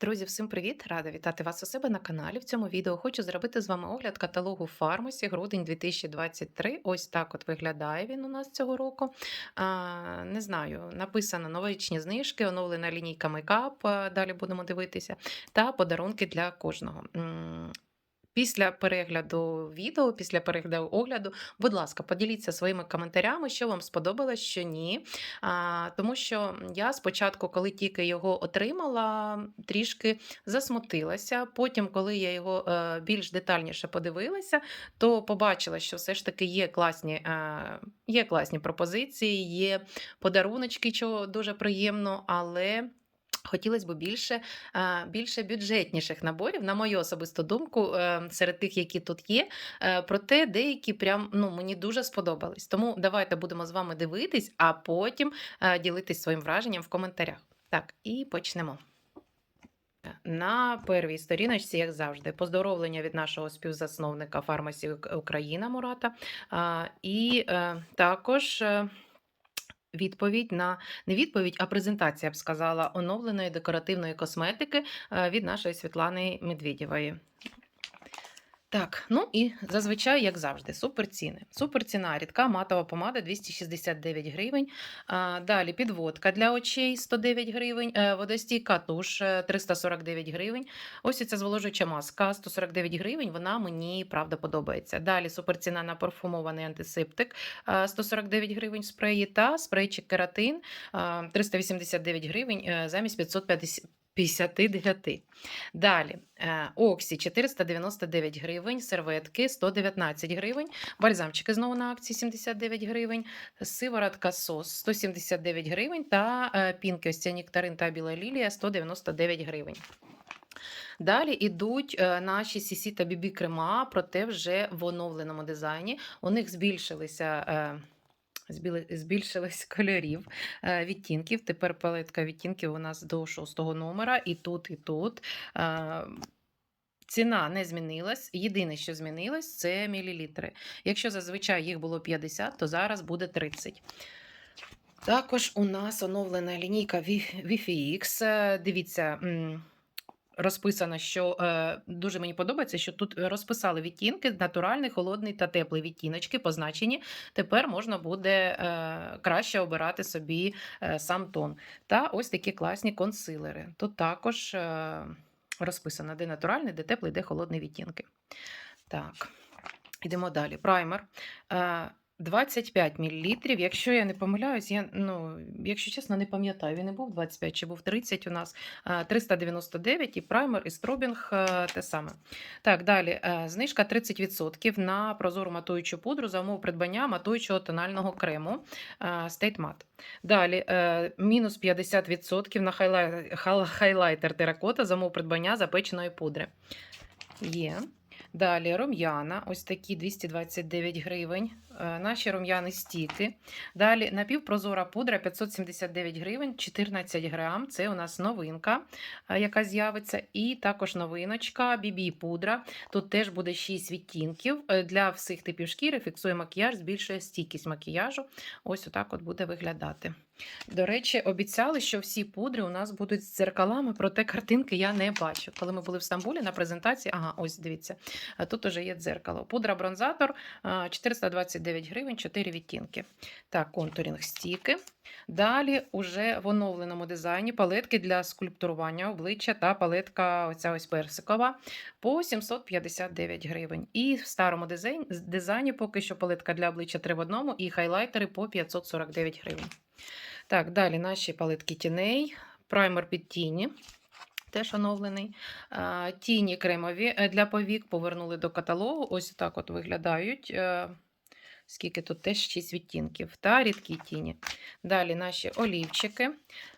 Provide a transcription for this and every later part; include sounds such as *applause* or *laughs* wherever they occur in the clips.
Друзі, всім привіт! Рада вітати вас у себе на каналі. В цьому відео хочу зробити з вами огляд каталогу Фармасі грудень 2023. Ось так от виглядає він у нас цього року. А, не знаю, написано новорічні знижки, оновлена лінійка мейкап. Далі будемо дивитися, та подарунки для кожного. Після перегляду відео, після перегляду огляду, будь ласка, поділіться своїми коментарями, що вам сподобалось, що ні. А, тому що я спочатку, коли тільки його отримала, трішки засмутилася. Потім, коли я його е, більш детальніше подивилася, то побачила, що все ж таки є класні, е, є класні пропозиції, є подаруночки, що дуже приємно, але. Хотілося б більше, більше бюджетніших наборів, на мою особисту думку, е, серед тих, які тут є. Е, Проте деякі прям ну, мені дуже сподобались. Тому давайте будемо з вами дивитись, а потім е, ділитись своїм враженням в коментарях. Так, і почнемо. На первій сторіночці, як завжди, поздоровлення від нашого співзасновника Фармасі Україна Мурата. І е, також. Відповідь на не відповідь, а презентація, я б сказала, оновленої декоративної косметики е, від нашої Світлани Медведєвої. Так, ну і зазвичай, як завжди, суперціни. Суперціна, рідка матова помада 269 гривень. Далі підводка для очей 109 гривень, е, водостійка туш е, 349 гривень. Ось ця зволожуюча маска 149 гривень. Вона мені правда подобається. Далі суперціна на парфумований антисептик е, 149 гривень спреї та спрейчик кератин е, 389 гривень е, замість 550. 59. Далі е, Оксі 499 гривень, серветки 119 гривень, бальзамчики знову на акції 79 гривень, сиворотка сос 179 гривень та е, пінки ось ця нектарин та біла лілія 199 гривень. Далі йдуть е, наші CC та BB крема, проте вже в оновленому дизайні. У них збільшилися. Збільшились *laughs* кольорів е, відтінків. Тепер палетка відтінків у нас до шостого номера, і тут, і тут. Е, Ціна не змінилась. Єдине, що змінилось, це мілілітри. Якщо зазвичай їх було 50, то зараз буде 30. Також у нас оновлена лінійка Wi- Wi-Fi X. Е, Дивіться. Розписано, що е, дуже мені подобається, що тут розписали відтінки: натуральний, холодний та теплий відтіночки позначені. Тепер можна буде е, краще обирати собі е, сам тон. Та ось такі класні консилери. Тут також е, розписано, де натуральний, де теплий, де холодний відтінки. Так, йдемо далі. Праймер. Е, 25 мл. Якщо я не помиляюсь, я, ну, якщо чесно, не пам'ятаю, він не був 25 чи був 30 у нас. Е, 399 і праймер, і стробінг е, те саме. Так, далі. е, Знижка 30% на прозору матуючу пудру за умов придбання матуючого тонального крему е, State Matte. Далі, мінус 50% на хайлайтер теракота за умов придбання запеченої пудри. Є. Далі рум'яна, ось такі 229 гривень. Е, наші рум'яні стіки. Далі напівпрозора пудра 579 гривень, 14 грам. Це у нас новинка, е, яка з'явиться. І також новиночка бібі пудра. Тут теж буде 6 відтінків. Е, для всіх типів шкіри фіксує макіяж, збільшує стійкість макіяжу. Ось отак от буде виглядати. До речі, обіцяли, що всі пудри у нас будуть з дзеркалами, проте картинки я не бачу. Коли ми були в Стамбулі на презентації, ага, ось дивіться, тут уже є дзеркало. Пудра бронзатор 420 29 гривень, 4 відтінки. Так, контурінг стіки. Далі, уже в оновленому дизайні палетки для скульптурування обличчя та палетка оця ось персикова по 759 гривень. І в старому дизайн, дизайні поки що палетка для обличчя 3 в одному і хайлайтери по 549 гривень. Так, далі наші палетки тіней, праймер під тіні. Теж оновлений. Тіні кремові е, для повік повернули до каталогу. Ось так от виглядають. Е, Е, Скільки тут теж 6 відтінків та рідкі тіні. Далі наші олівчики.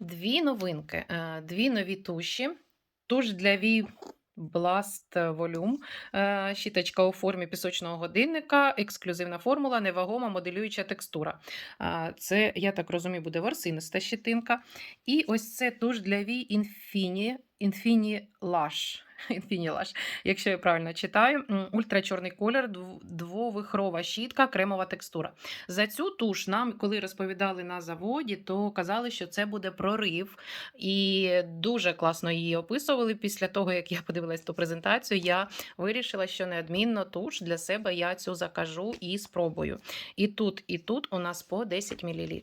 Дві новинки, е, дві нові туші. Туш для вій Blast Volume. Е, Щіточка у формі пісочного годинника, ексклюзивна формула, невагома моделююча текстура. Це, я так розумію, буде ворсиниста щитинка. І ось це туш для вій Infini, Infinilage. Infinilage, якщо я правильно читаю. Ультрачорний колір, дв- двовихрова щітка, кремова текстура. За цю туш нам, коли розповідали на заводі, то казали, що це буде прорив. І дуже класно її описували. Після того, як я подивилась ту презентацію, я вирішила, що неодмінно туш для себе я цю закажу і спробую. І тут, і тут у нас по 10 мл.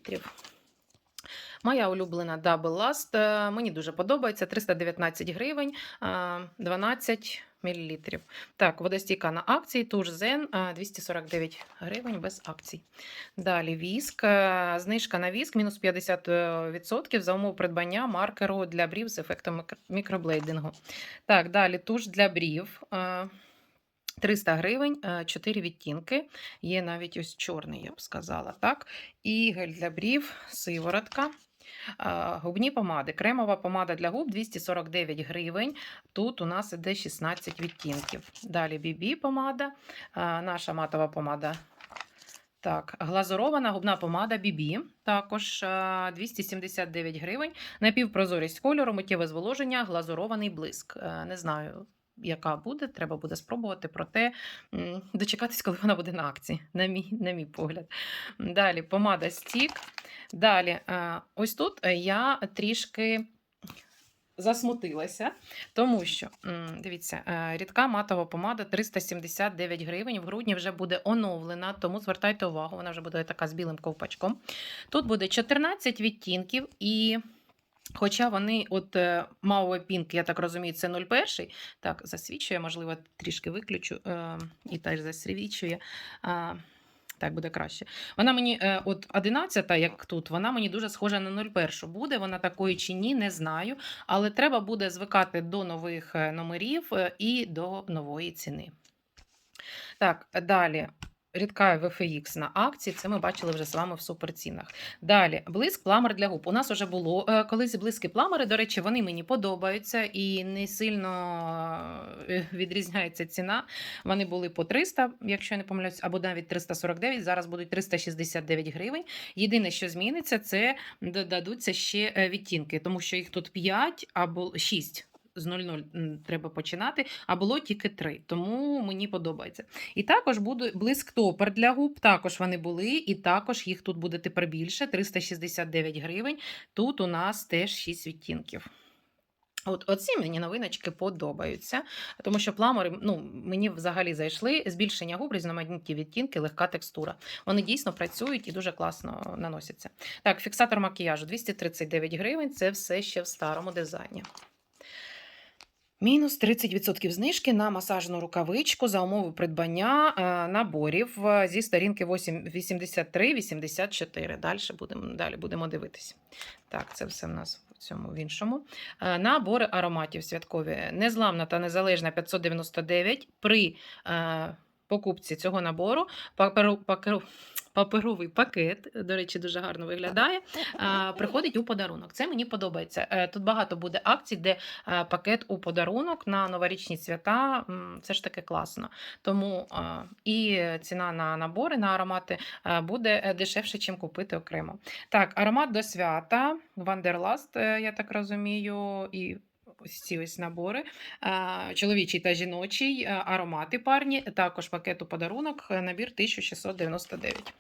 Моя улюблена Double Last. е, Мені дуже подобається. 319 гривень, е, 12 мл. Так, водостійка на акції, туш е, 249 гривень без акцій. Далі віск. е, Знижка на віск мінус 50% за умов придбання маркеру для брів з ефектом мікроблейдингу. Так, далі туш для брів. е, 300 гривень, 4 відтінки. Є навіть ось чорний, я б сказала. так. І гель для брів, сиворотка. Губні помади. Кремова помада для губ 249 гривень. Тут у нас іде 16 відтінків. Далі BB помада, наша матова помада. Так, глазурована губна помада BB, також 279 гривень. Напівпрозорість кольору, миттєве зволоження, глазурований блиск. Е, Не знаю, яка буде, треба буде спробувати, проте дочекатись, коли вона буде на акції, на мій, на мій погляд. Далі помада стік. Далі, е, ось тут я трішки засмутилася, тому що, дивіться, е, рідка матова помада 379 гривень. В грудні вже буде оновлена, тому звертайте увагу, вона вже буде така з білим ковпачком. Тут буде 14 відтінків і. Хоча вони, от е, Mauve Pink, я так розумію, це 01, так, засвічує, можливо, трішки виключу е, і теж засвічує. А, так буде краще. Вона мені, е, от 11, як тут, вона мені дуже схожа на 01. Буде вона такою чи ні, не знаю. Але треба буде звикати до нових е, номерів е, і до нової ціни. Так, далі. Рідка VFX на акції, це ми бачили вже з вами в суперцінах. Далі, блиск пламер для губ. У нас вже було е, колись блиски пламери. До речі, вони мені подобаються і не сильно е, відрізняється ціна. Вони були по 300, якщо я не помиляюсь, або навіть 349, зараз будуть 369 гривень. Єдине, що зміниться, це додадуться ще е, відтінки, тому що їх тут 5 або 6. З 00 м, треба починати, а було тільки 3, тому мені подобається. І також буде блиск топер для губ. Також вони були, і також їх тут буде тепер більше 369 гривень. Тут у нас теж 6 відтінків. От оці мені новиночки подобаються, тому що пламори ну, мені взагалі зайшли. Збільшення губ, різноманітні відтінки, легка текстура. Вони дійсно працюють і дуже класно наносяться. Так, фіксатор макіяжу 239 гривень. Це все ще в старому дизайні. Мінус 30% знижки на масажну рукавичку за умови придбання е, наборів е, зі сторінки 83-84. Далі будемо, далі будемо дивитись. Так, це все в нас в цьому в іншому. Е, Набори ароматів святкові. Незламна та незалежна 599. При покупці цього набору паперу, паперу, паперовий пакет, до речі, дуже гарно виглядає. Приходить у подарунок. Це мені подобається. Е, Тут багато буде акцій, де е, пакет у подарунок на новорічні свята. Це ж таки класно. Тому е, і ціна на набори на аромати буде дешевше, чим купити окремо. Так, аромат до свята, Вандерласт, я так розумію, і. Ось ці ось набори, е, чоловічий та жіночий, е, аромати парні, також пакет у подарунок, е, набір 1699.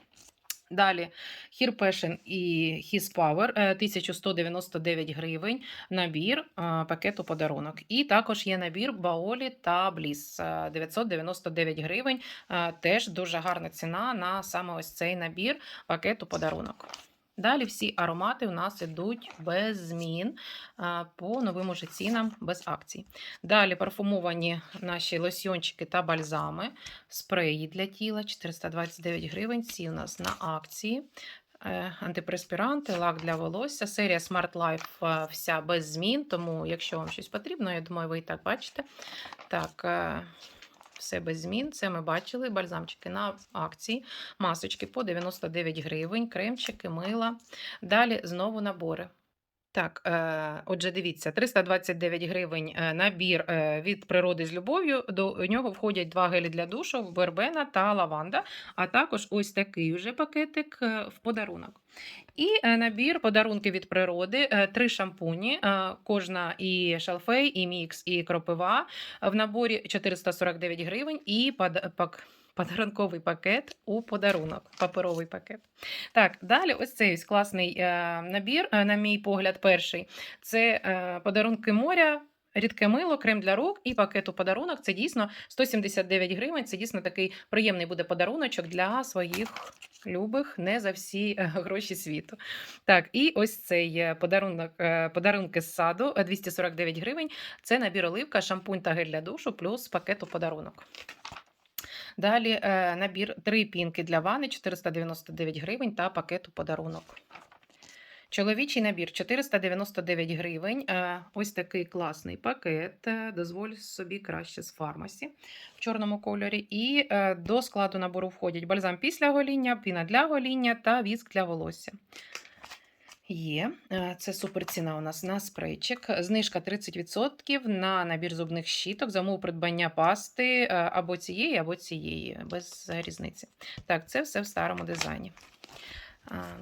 Далі Hair Passion і His Power е, 1199 гривень. Набір, е, пакет у подарунок. І також є набір Baoli та е, 999 гривень. Е, Теж дуже гарна ціна на саме ось цей набір, пакет у подарунок. Далі всі аромати у нас йдуть без змін по новим уже цінам без акцій. Далі парфумовані наші лосьйончики та бальзами, спреї для тіла 429 гривень. Ці у нас на акції. Е, Антипреспіранти, лак для волосся. Серія Smart Life е, вся без змін. Тому, якщо вам щось потрібно, я думаю, ви і так бачите. Так, е, все без змін. Це ми бачили. Бальзамчики на акції, масочки по 99 гривень, кремчики, мила. Далі знову набори. Так, е, отже, дивіться, 329 гривень е, набір е, від природи з любов'ю. До нього входять два гелі для душу, вербена та лаванда, а також ось такий вже пакетик в подарунок. І набір подарунки від природи, три шампуні, кожна і шалфей, і мікс, і кропива. В наборі 449 гривень і пак- подарунковий пакет у подарунок, паперовий пакет. Так, далі ось цей ось класний е, набір, е, на мій погляд, перший. Це е, подарунки моря. Рідке мило, крем для рук і пакет у подарунок. Це дійсно 179 гривень. Це дійсно такий приємний буде подаруночок для своїх любих не за всі гроші світу. Так, і ось цей подарунок, подарунки з саду е, 249 гривень. Це набір оливка, шампунь та гель для душу, плюс пакет у подарунок. Далі е, набір три пінки для вани 499 гривень та пакет у подарунок. Чоловічий набір 499 гривень. Е, Ось такий класний пакет. е, Дозволь собі краще з фармасі в чорному кольорі. І до складу набору входять бальзам після гоління, піна для гоління та віск для волосся. Є. Е, Це супер ціна у нас на спрейчик. Знижка 30% на набір зубних щіток, за умови придбання пасти е, або цієї, або цієї, без різниці. Так, це все в старому дизайні.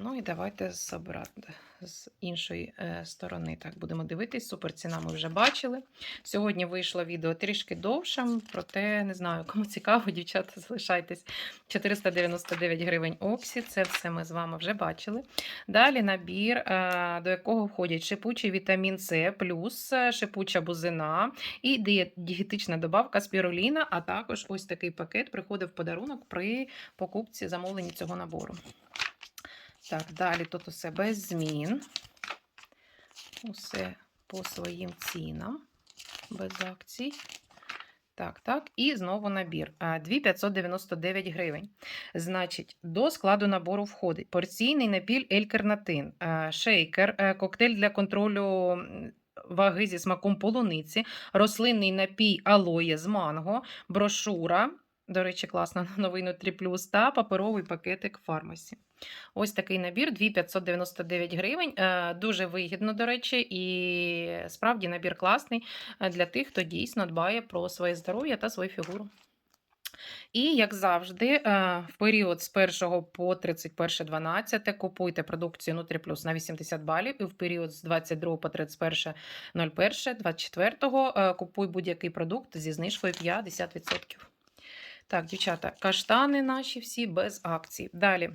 Ну і давайте забрати з іншої е, сторони. Так, будемо дивитись. Супер ціна ми вже бачили. Сьогодні вийшло відео трішки довше, проте не знаю, кому цікаво, дівчата, залишайтесь. 499 гривень Оксі. Це все ми з вами вже бачили. Далі набір, е, до якого входять шипучий вітамін С, плюс е, шипуча бузина і дієтична добавка спіруліна, а також ось такий пакет приходив в подарунок при покупці замовленні цього набору. Так, далі тут усе без змін. Усе по своїм цінам, без акцій. Так, так, і знову набір. 2,599 гривень. Значить, до складу набору входить порційний напіль Елькернатин, шейкер, е, коктейль для контролю ваги зі смаком полуниці, рослинний напій алоє з манго, брошура. До речі, класна *laughs* новий Нутрі Плюс та паперовий пакетик фармасі. Ось такий набір 2,599 гривень. Е, Дуже вигідно, до речі, і справді набір класний е, для тих, хто дійсно дбає про своє здоров'я та свою фігуру. І, як завжди, е, в період з 1 по 31.12 купуйте продукцію Нутрі Плюс на 80 балів, і в період з 22 по 31.01.24 е, купуй будь-який продукт зі знижкою 50%. Так, дівчата, каштани наші всі без акцій. Далі.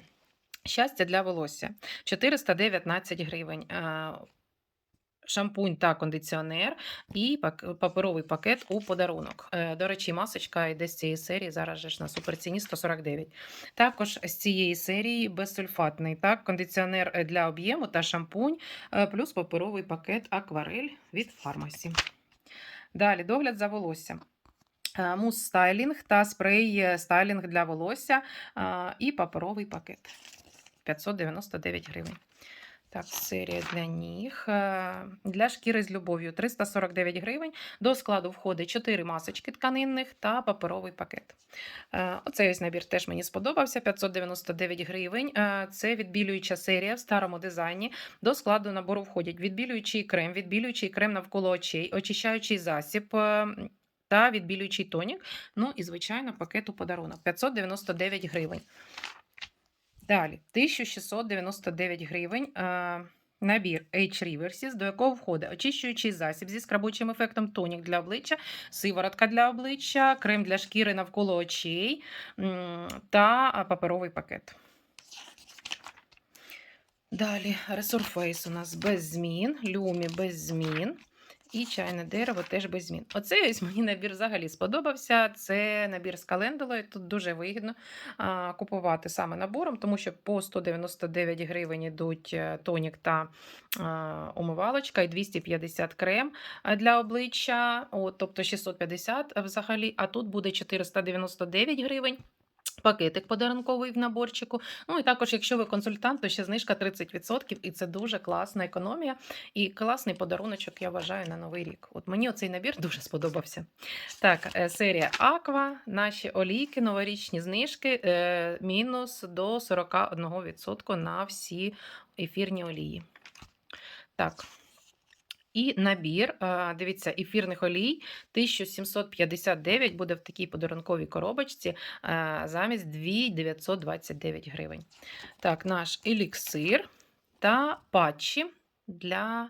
Щастя для волосся 419 гривень. Е, Шампунь та кондиціонер і паперовий пакет у подарунок. Е, До речі, масочка йде з цієї серії. Зараз ж на суперціні 149. Також з цієї серії безсульфатний так, кондиціонер для об'єму та шампунь, е, плюс паперовий пакет акварель від фармасі. Далі догляд за волоссям. Е, Мус стайлінг та спрей е, стайлінг для волосся і паперовий пакет 599 гривень. Так, серія для ніг. Для шкіри з любов'ю 349 гривень. До складу входить 4 масочки тканинних та паперовий пакет. Оцей ось набір теж мені сподобався. 599 гривень. Е, Це відбілююча серія в старому дизайні. До складу набору входять відбілюючий крем, відбілюючий крем навколо очей, очищаючий засіб. Та відбілюючий тонік. Ну і, звичайно, пакет у подарунок 599 гривень. Далі 1699 гривень. Е, Набір H Reverses, до якого входить очищуючий засіб зі скрабучим ефектом тонік для обличчя, сиворотка для обличчя, крем для шкіри навколо очей та паперовий пакет. Далі Resurface у нас без змін, Люмі без змін. І чайне дерево теж без змін. Оцей ось мені набір взагалі сподобався. Це набір з календулою. Тут дуже вигідно а, купувати саме набором, тому що по 199 гривень йдуть е, тонік та а, умивалочка і 250 крем для обличчя, от, тобто 650 взагалі, а тут буде 499 гривень. Пакетик подарунковий в наборчику. Ну і також, якщо ви консультант, то ще знижка 30%, і це дуже класна економія і класний подаруночок, я вважаю, на новий рік. От мені оцей набір дуже сподобався. Так, е, серія Аква, наші олійки, новорічні знижки, е, мінус до 41% на всі ефірні олії. Так, І набір, дивіться, ефірних олій 1759 буде в такій подарунковій коробочці замість 2929 гривень. Так, наш еліксир та патчі для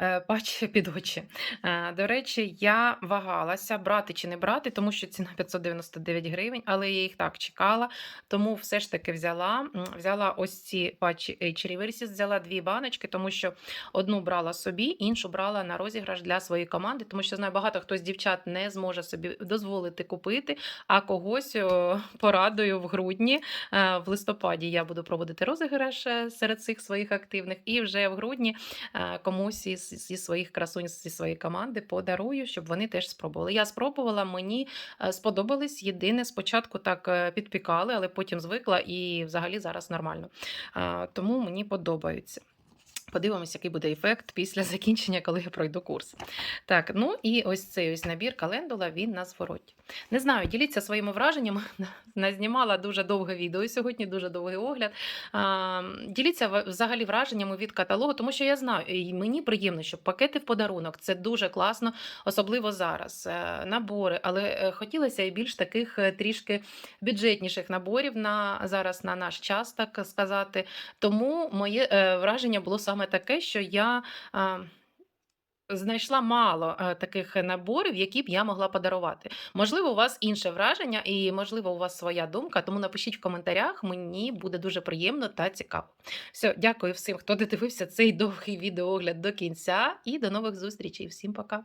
е, патчі під очі. Е, До речі, я вагалася, брати чи не брати, тому що ціна *laughs* 599 гривень, але я їх так чекала, тому все ж таки взяла. Взяла ось ці патчі H Reverses, взяла дві баночки, тому що одну брала собі, іншу брала на розіграш для своєї команди, тому що знаю, багато хто з дівчат не зможе собі дозволити купити, а когось о, *laughs* порадую в грудні. Е, В листопаді я буду проводити розіграш е, серед цих своїх активних, і вже в грудні е, комусь із, зі своїх красунь, зі своєї команди подарую, щоб вони теж спробували. Я спробувала, мені е, сподобались. Єдине, спочатку так е, підпікали, але потім звикла і взагалі зараз нормально. Тому мені подобаються. Подивимось, який буде ефект після *laughs* закінчення, коли я пройду курс. Так, ну і ось цей ось набір календула, він на звороті. Не знаю, діліться своїми враженнями. *laughs* Назнімала дуже довге відео сьогодні, дуже довгий огляд. А, Діліться взагалі враженнями від каталогу, тому що я знаю, і мені приємно, що пакети в подарунок це дуже класно, особливо зараз. Е, Набори, але е, хотілося і більш таких е, трішки бюджетніших наборів на зараз на наш час, так сказати. Тому моє враження було саме таке, що я. Знайшла мало е, таких наборів, які б я могла подарувати. Можливо, у вас інше враження, і можливо, у вас своя думка. Тому напишіть в коментарях. Мені буде дуже приємно та цікаво. Все, дякую всім, хто додивився цей довгий відеоогляд до кінця. І до нових зустрічей. Всім пока.